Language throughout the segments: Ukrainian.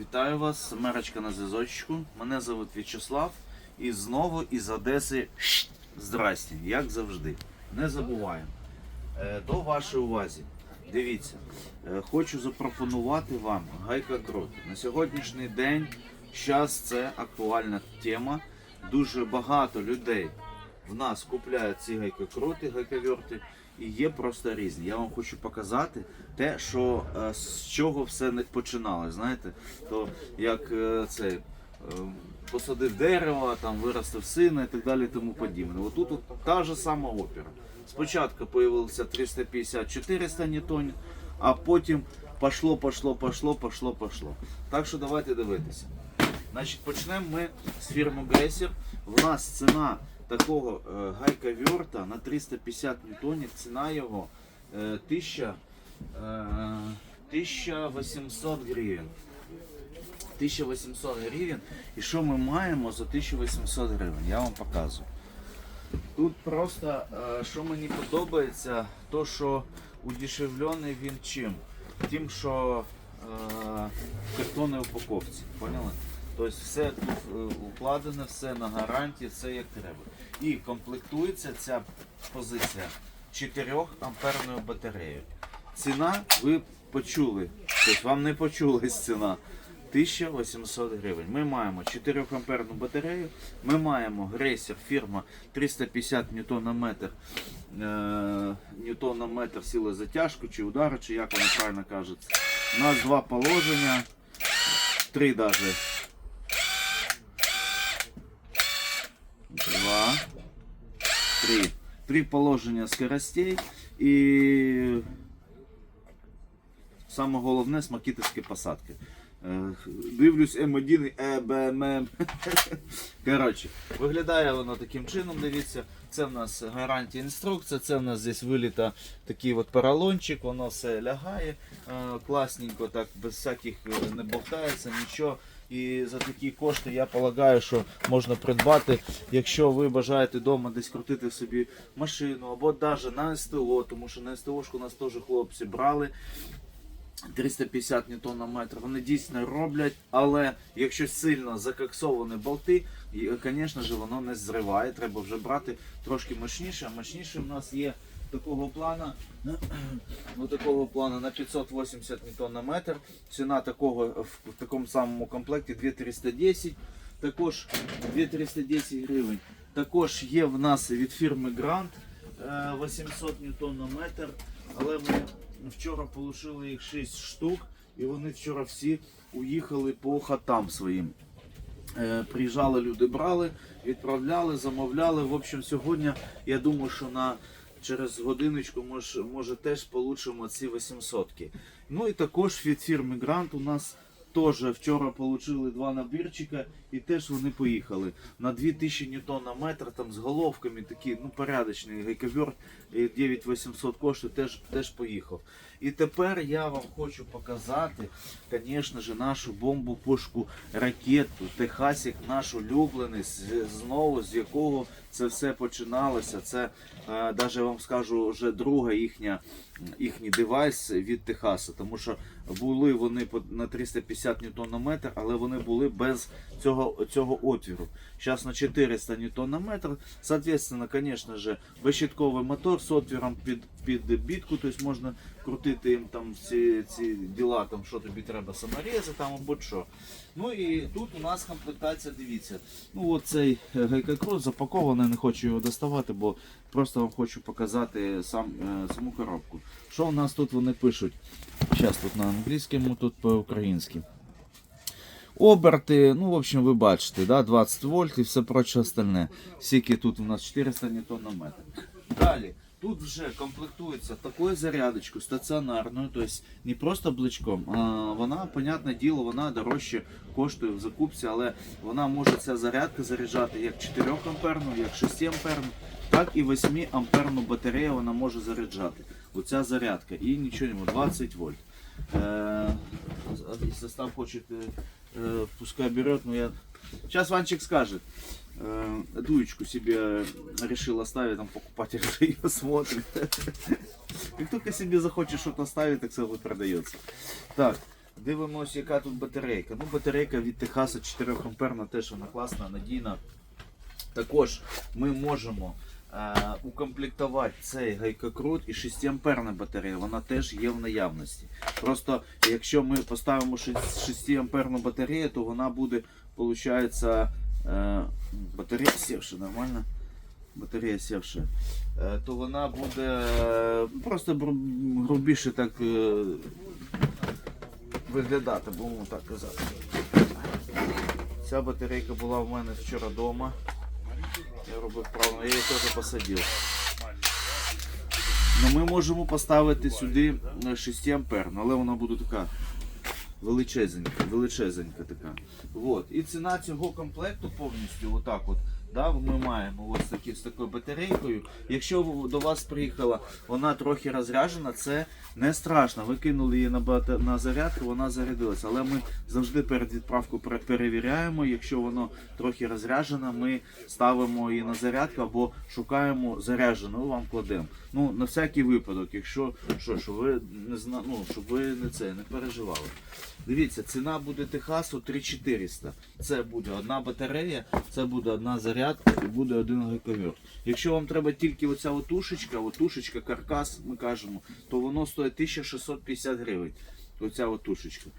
Вітаю вас, Мерочка на зв'язочку. Мене звуть В'ячеслав. І знову із Одеси. Здрасте, як завжди. Не забуваємо. Е, До вашої увазі. Дивіться, е, хочу запропонувати вам гайка крот. На сьогоднішній день зараз це актуальна тема. Дуже багато людей в нас купляють ці гайкокрути, гайковерти, і є просто різні. Я вам хочу показати те, що е, з чого все починалось. Знаєте, то як е, це. е, Посадив дерево, там виростив сина і так далі, і тому подібне. Отут от та ж сама опера. Спочатку появилося 350-400 ньютонів, а потім пошло, пошло, пошло, пошло, пошло. Так що давайте дивитися. Значить, почнемо ми з фірми Грейсер. В нас ціна такого е, гайка-вьорта на 350 ньютонів, ціна його е, 1000, е, 1800 гривень. 1800 гривень. І що ми маємо за 1800 гривень? Я вам показую. Тут просто, е, що мені подобається, то що удешевлений він чим? Тим, що е, в картонній упаковці. Поняли? Тобто все тут е, укладено, все на гарантії, все як треба. І комплектується ця позиція 4 амперною батареєю. Ціна ви почули. Тобто вам не почулась ціна. 1800 гривень. Ми маємо 4 амперну батарею, ми маємо грейсер фірма 350 ньютон на метр, е, ньютон на сили затяжку чи удару, чи як воно правильно кажеться. У нас два положення, три даже. 3 3 положення скоростей і саме головне смакітовські посадки. Е, дивлюсь М1 і ЕБММ. Коротше, Виглядає воно таким чином, дивіться, це в нас гарантія інструкція, це в нас здесь виліта такий от поролончик, воно все лягає е, класненько, так без всяких е, не болтається, нічого. І за такі кошти я полагаю, що можна придбати, якщо ви бажаєте вдома десь крутити собі машину або навіть на СТО, тому що на СТОшку нас теж хлопці брали. 350 ньютон на метр. Вони дійсно роблять, але якщо сильно закоксовані болти, і, звісно ж, воно не зриває. Треба вже брати трошки мощніше. А мощніше у нас є такого плана, ну, такого плана на 580 ньютон на метр. Ціна такого в, такому самому комплекті 2310. Також 2310 гривень. Також є в нас від фірми Grant е, 800 ньютон на метр, але ми вчора полишили їх 6 штук, і вони вчора всі уїхали по хатам своїм. Е, Приїжджали люди, брали, відправляли, замовляли. В общем, сьогодні я думаю, що на через годиночку може, може теж получимо ці 800 -ки. Ну і також від фірми Grant у нас теж вчора отримали два набірчика і теж вони поїхали на 2000 ньютон на метр там з головками такі, ну порядочний гайковер 9800 коштує, теж, теж поїхав. І тепер я вам хочу показати, звісно ж, нашу бомбу пушку ракету, Техасік наш улюблений, знову з якого це все починалося. Це е, навіть вам скажу вже друга їхня їхній девайс від Техаса, тому що були вони на 350 ньютон але вони були без цього, цього отвіру. Зараз на 400 ньютон на метр. Соответственно, звісно ж, безщитковий мотор з отвіром під, під бітку, тобто можна крутити їм там ці, ці діла, там, що тобі треба саморези там або що. Ну і тут у нас комплектація, дивіться. Ну от цей е, запакований, не хочу його доставати, бо просто вам хочу показати сам, е, саму коробку. Що у нас тут вони пишуть? Зараз тут на англійському, тут по-українськи. Оберти, ну, в общем, ви бачите, да, 20 вольт і все проче остальне. Скільки тут у нас 400 ньютон на. Далі, тут вже комплектується такою зарядочкою стаціонарною, тобто не просто бличком, а вона, понятне діло, вона дорожче коштує в закупці, але вона може ця зарядка заряджати як 4 амперну, як 6 амперну, так і 8 амперну батарею вона може заряджати. Оця зарядка. І нічого не 20 вольт. Э, Если состав хочет, э, э, пускай берет, но я... Сейчас Ванчик скажет. Э, Дуечку себе решил оставить, там покупатель уже ее смотрит. Как только себе захочешь что-то оставить, так сразу продается. Так, Дивимося, яка тут батарейка. Ну, батарейка від Техаса 4 амперна, теж вона класна, надійна. Також ми можемо е, укомплектувати цей гайкокрут і 6 амперна батарея, вона теж є в наявності. Просто якщо ми поставимо 6 амперну батарею, то вона буде, виходить, батарея сівша, нормально? Батарея сівша, е, то вона буде е, просто грубіше так е, виглядати, будемо так казати. Ця батарейка була в мене вчора вдома. Я робив правильно, я її теж посадив. Ну, ми можемо поставити сюди е, 6 амперну, але вона буде така величезенька, величезенька така. Вот. І ціна цього комплекту повністю, отак от. Да, ми маємо ось такі, з такою батарейкою. Якщо до вас приїхала, вона трохи розряджена, це не страшно. Ви кинули її на, бата- на зарядку, вона зарядилася. Але ми завжди перед відправкою перевіряємо. Якщо воно трохи розряджено, ми ставимо її на зарядку або шукаємо заряджену, вам кладемо. Ну, на всякий випадок, якщо що, що ви не зна... ну, щоб ви не це не переживали. Дивіться, ціна буде Техасу 3400. Це буде одна батарея, це буде одна зарядка і буде один гайковер. Якщо вам треба тільки оця отушечка, отушечка, каркас, ми кажемо, то воно стоїть 1650 гривень. Оця отушечка.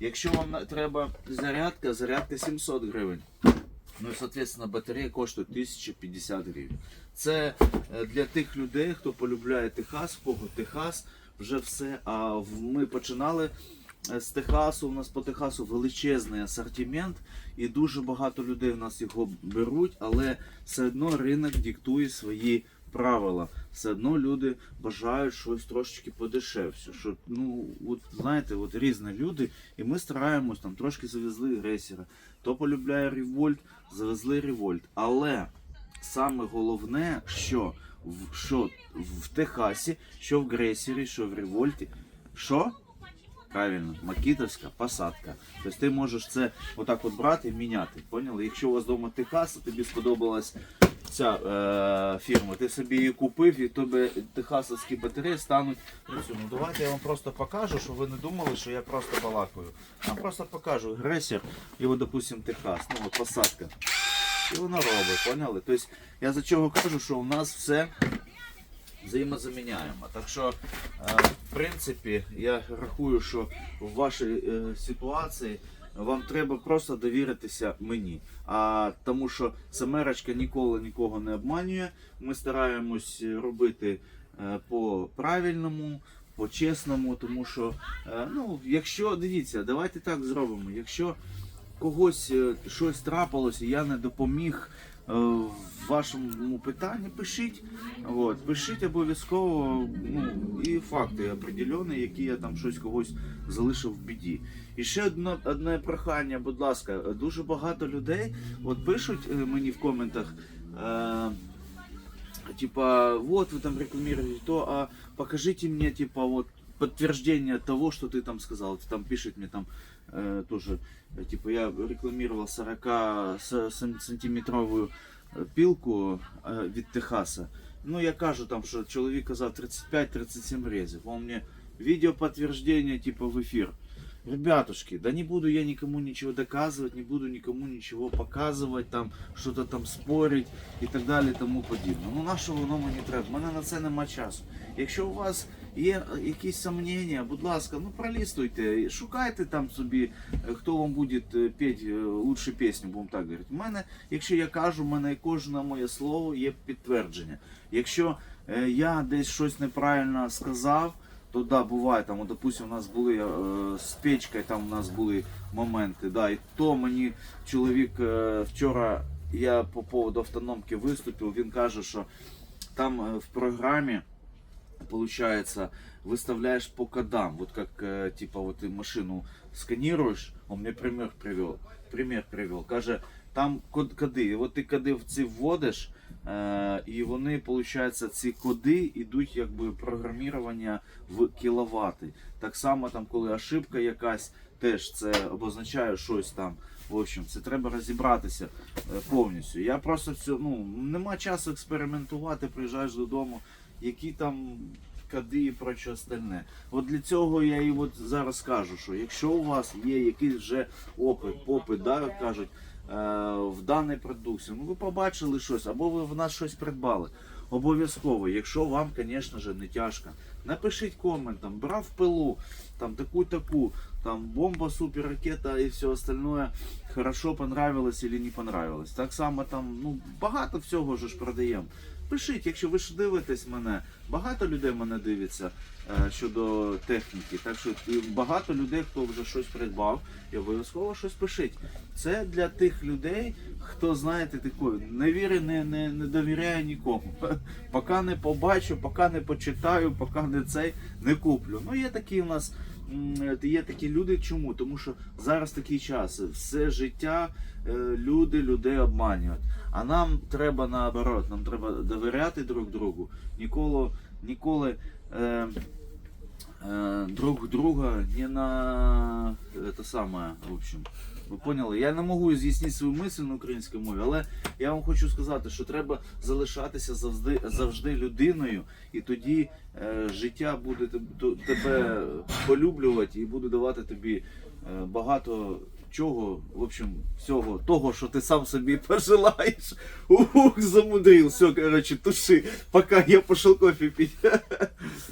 Якщо вам треба зарядка, зарядка 700 гривень. Ну і, соответственно, батарея коштує 1050 гривень. Це е, для тих людей, хто полюбляє Техас, кого Техас, вже все. А ми починали з Техасу. У нас по Техасу величезний асортимент, і дуже багато людей в нас його беруть, але все одно ринок диктує свої правила. Все одно люди бажають щось трошечки подешевше. Що, ну, от, знаєте, от різні люди, і ми стараємось там трошки завезли рейсера. Хто полюбляє револьт, завезли револьт. Але саме головне, що в, що в Техасі, що в Грейсері, що в Револьті, що? Правильно, макітовська посадка. Тобто ти можеш це отак от брати і міняти. Поняли? Якщо у вас вдома Техас, і тобі сподобалась ця е, фірма, ти собі її купив і тобі техасовські батареї стануть. Ну, давайте я вам просто покажу, щоб ви не думали, що я просто балакаю. Я просто покажу гресер, і от, допустим, Техас. Ну от посадка. І воно робить, поняли? Тобто я за чого кажу, що у нас все взаємозаміняємо. Так що, е, в принципі, я рахую, що в вашій е, ситуації вам треба просто довіритися мені. А тому що Семерочка ніколи нікого не обманює. Ми стараємось робити е, по правильному. По-чесному, тому що, ну, якщо дивіться, давайте так зробимо. Якщо когось щось трапилося, я не допоміг в вашому питанні, пишіть. От, пишіть обов'язково ну, і факти определені, які я там щось когось залишив в біді. І ще одне, одне прохання, будь ласка, дуже багато людей от пишуть е, мені в коментах. Е, Типа, вот вы там рекламируете то, а покажите мне, типа, вот подтверждение того, что ты там сказал. Ты там пишет мне там э, тоже, э, типа, я рекламировал 40 с- сам- сантиметровую э, пилку э, від Техаса. Ну, я кажу там, що чоловік казав 35-37 резів. Он мне видео подтверждение, типа, в ефір. Ребятушки, да не буду я никому ничего доказывать, не буду никому ничего показывать, там, что-то там спорить і так далі, тому подібне. Ну нашого воно мені треба, в мене на це нема часу. Якщо у вас є якісь сумніння, будь ласка, ну пролістуйте, шукайте там собі, е, хто вам буде е, петь е, лучше пісню, будемо так говорити. У мене, якщо я кажу, в мене кожне моє слово є підтвердження. Якщо я десь щось неправильно сказав, то да, буває там, от, допустим, у нас були е, з печкою, там у нас були моменти, да, і то мені чоловік е, вчора я по поводу автономки виступив, він каже, що там е, в програмі получается, выставляешь по кодам, вот как, э, типа, вот ты машину сканируешь, он мне пример привел, пример привел, каже, там код, коди, і от ти коди в ці вводиш, е, і вони, получается, ці коди йдуть якби програмірування в кіловати. Так само там, коли ошибка якась, теж це обозначає щось там. В общем, це треба розібратися е, повністю. Я просто все, ну, нема часу експериментувати, приїжджаєш додому, які там коди і проче остальне. От для цього я і от зараз кажу, що якщо у вас є якийсь вже опит, попит, да, кажуть, е, в даній продукції, ну ви побачили щось, або ви в нас щось придбали. Обов'язково, якщо вам, звісно не тяжко, напишіть комент, там, брав пилу, там таку-таку, там бомба, супер, ракета і все остальное, хорошо понравилось или не понравилось. Так само там, ну, багато всього ж продаємо. Пишіть, якщо ви ж дивитесь мене, багато людей мене дивиться е, щодо техніки. Так що багато людей, хто вже щось придбав, і обов'язково щось пишіть. Це для тих людей, хто знаєте такою, не вірить, не, не, не довіряє нікому. Поки не побачу, поки не почитаю, поки не цей не куплю. Ну є такі у нас. Є такі люди, чому? Тому що зараз такий час. Все життя е, люди людей обманюють. А нам треба наоборот, нам треба довіряти друг другу. Ніколи, ніколи е, е, друг друга не на це саме, в общем. Ви поняли? Я не можу з'яснити свою мисль на українській мові, але я вам хочу сказати, що треба залишатися завжди, завжди людиною, і тоді е, життя буде тебе полюблювати і буде давати тобі е, багато чого, в общем, всього того, що ти сам собі пожелаєш. Ух, замудрив. Все, короче, туши, пока я пошел кофе пить.